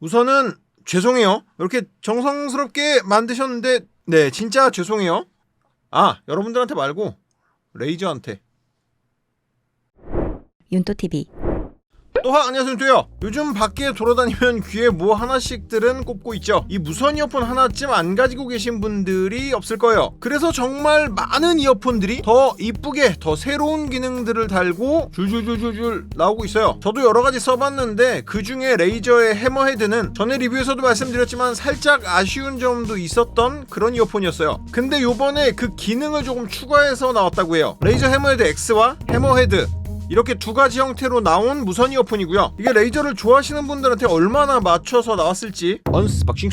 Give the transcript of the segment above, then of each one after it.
우선은 죄송해요. 이렇게 정성스럽게 만드셨는데 네 진짜 죄송해요. 아 여러분들한테 말고 레이저한테. 윤토TV 또하 안녕하세요 요즘 밖에 돌아다니면 귀에 뭐 하나씩들은 꼽고 있죠. 이 무선 이어폰 하나쯤 안 가지고 계신 분들이 없을 거예요. 그래서 정말 많은 이어폰들이 더 이쁘게 더 새로운 기능들을 달고 줄줄줄줄줄 나오고 있어요. 저도 여러 가지 써봤는데 그 중에 레이저의 해머헤드는 전에 리뷰에서도 말씀드렸지만 살짝 아쉬운 점도 있었던 그런 이어폰이었어요. 근데 요번에 그 기능을 조금 추가해서 나왔다고 해요. 레이저 해머헤드 X와 해머헤드 이렇게 두 가지 형태로 나온 무선 이어폰이고요. 이게 레이저를 좋아하시는 분들한테 얼마나 맞춰서 나왔을지 언스박싱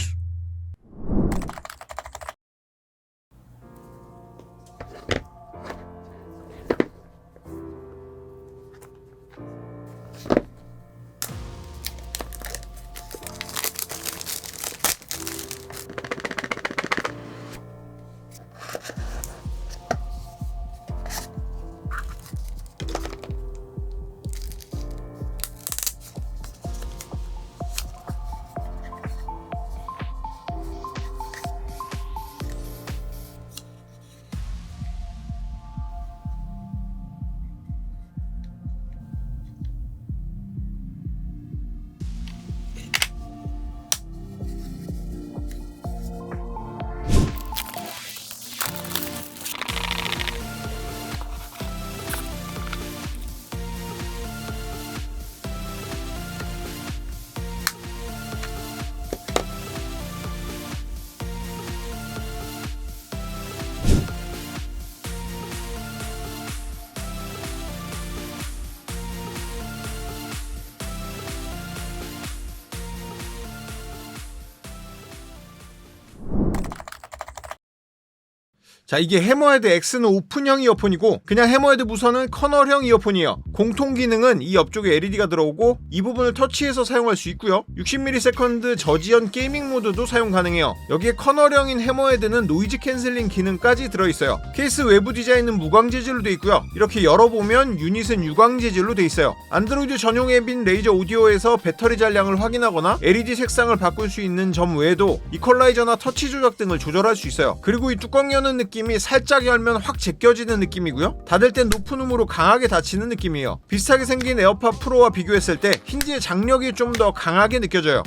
자 이게 해머헤드 X는 오픈형 이어폰이고 그냥 해머헤드 무선은 커널형 이어폰이에요. 공통 기능은 이 옆쪽에 LED가 들어오고 이 부분을 터치해서 사용할 수 있고요. 60ms 저지연 게이밍 모드도 사용 가능해요. 여기에 커널형인 해머헤드는 노이즈 캔슬링 기능까지 들어있어요. 케이스 외부 디자인은 무광 재질로 돼 있고요. 이렇게 열어보면 유닛은 유광 재질로 돼 있어요. 안드로이드 전용 앱인 레이저 오디오에서 배터리 잔량을 확인하거나 LED 색상을 바꿀 수 있는 점 외에도 이퀄라이저나 터치 조작 등을 조절할 수 있어요. 그리고 이 뚜껑 여는 느낌 이 살짝 열면 확 제껴지는 느낌이고요. 닫을 땐 높은 음으로 강하게 닫히는 느낌이에요. 비슷하게 생긴 에어팟 프로와 비교했을 때 힌지의 장력이 좀 더 강하게 느껴져요.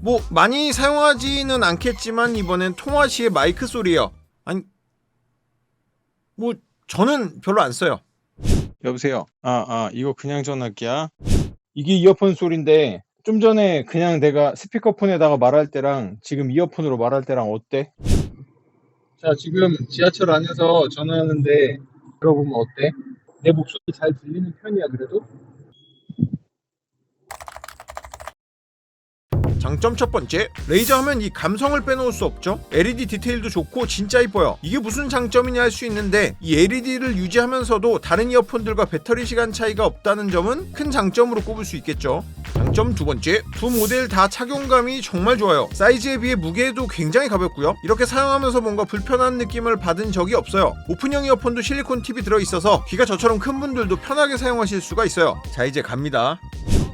뭐 많이 사용하지는 않겠지만 이번엔 통화 시의 마이크 소리예요. 아니 뭐 저는 별로 안 써요. 여보세요. 아, 아, 이거 그냥 전화기야? 이게 이어폰 소리인데 좀 전에 그냥 내가 스피커폰에다가 말할 때랑 지금 이어폰으로 말할 때랑 어때? 자, 지금 지하철 안에서 전화하는데 들어보면 어때? 내 목소리 잘 들리는 편이야, 그래도? 장점 첫 번째, 레이저 하면 이 감성을 빼놓을 수 없죠. LED 디테일도 좋고 진짜 이뻐요. 이게 무슨 장점이냐 할 수 있는데 이 LED를 유지하면서도 다른 이어폰들과 배터리 시간 차이가 없다는 점은 큰 장점으로 꼽을 수 있겠죠. 장점 두 번째, 두 모델 다 착용감이 정말 좋아요. 사이즈에 비해 무게도 굉장히 가볍고요. 이렇게 사용하면서 뭔가 불편한 느낌을 받은 적이 없어요. 오픈형 이어폰도 실리콘 팁이 들어있어서 귀가 저처럼 큰 분들도 편하게 사용하실 수가 있어요. 자 이제 갑니다.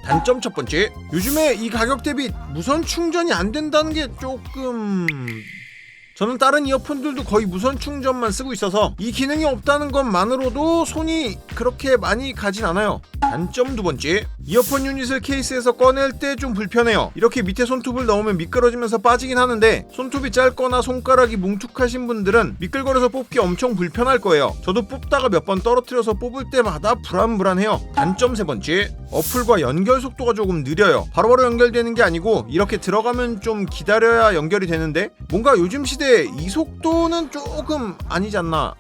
단점 첫 번째, 요즘에 이 가격 대비 무선 충전이 안 된다는 게 조금 저는 다른 이어폰들도 거의 무선 충전만 쓰고 있어서 이 기능이 없다는 것만으로도 손이 그렇게 많이 가진 않아요. 단점 두 번째, 이어폰 유닛을 케이스에서 꺼낼 때 좀 불편해요. 이렇게 밑에 손톱을 넣으면 미끄러지면서 빠지긴 하는데 손톱이 짧거나 손가락이 뭉툭하신 분들은 미끌거려서 뽑기 엄청 불편할 거예요. 저도 뽑다가 몇 번 떨어뜨려서 뽑을 때마다 불안불안해요. 단점 세 번째, 어플과 연결 속도가 조금 느려요. 바로바로 연결되는 게 아니고 이렇게 들어가면 좀 기다려야 연결이 되는데 뭔가 요즘 시대에 이 속도는 조금 아니지 않나.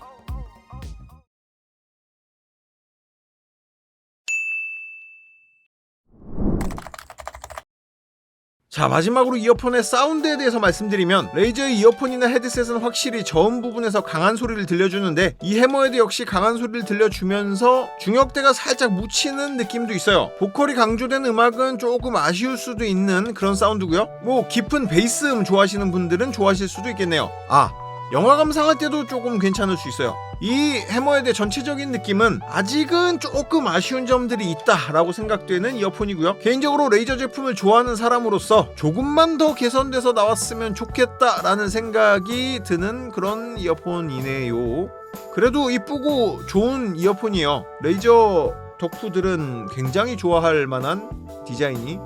자 마지막으로 이어폰의 사운드에 대해서 말씀드리면 레이저의 이어폰이나 헤드셋은 확실히 저음 부분에서 강한 소리를 들려주는데 이 해머헤드 역시 강한 소리를 들려주면서 중역대가 살짝 묻히는 느낌도 있어요. 보컬이 강조된 음악은 조금 아쉬울 수도 있는 그런 사운드고요. 뭐 깊은 베이스 음 좋아하시는 분들은 좋아하실 수도 있겠네요. 아 영화 감상할 때도 조금 괜찮을 수 있어요 이 해머헤드의 전체적인 느낌은 아직은 조금 아쉬운 점들이 있다라고 생각되는 이어폰이고요. 개인적으로 레이저 제품을 좋아하는 사람으로서 조금만 더 개선돼서 나왔으면 좋겠다라는 생각이 드는 그런 이어폰이네요. 그래도 이쁘고 좋은 이어폰이에요. 레이저 덕후들은 굉장히 좋아할 만한 디자인이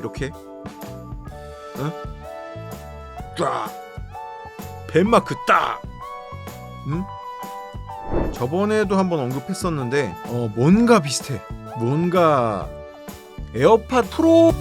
이렇게 응? 쫙 벤마크 딱 응? 저번에도 한번 언급했었는데 어 뭔가 비슷해. 뭔가 에어팟 프로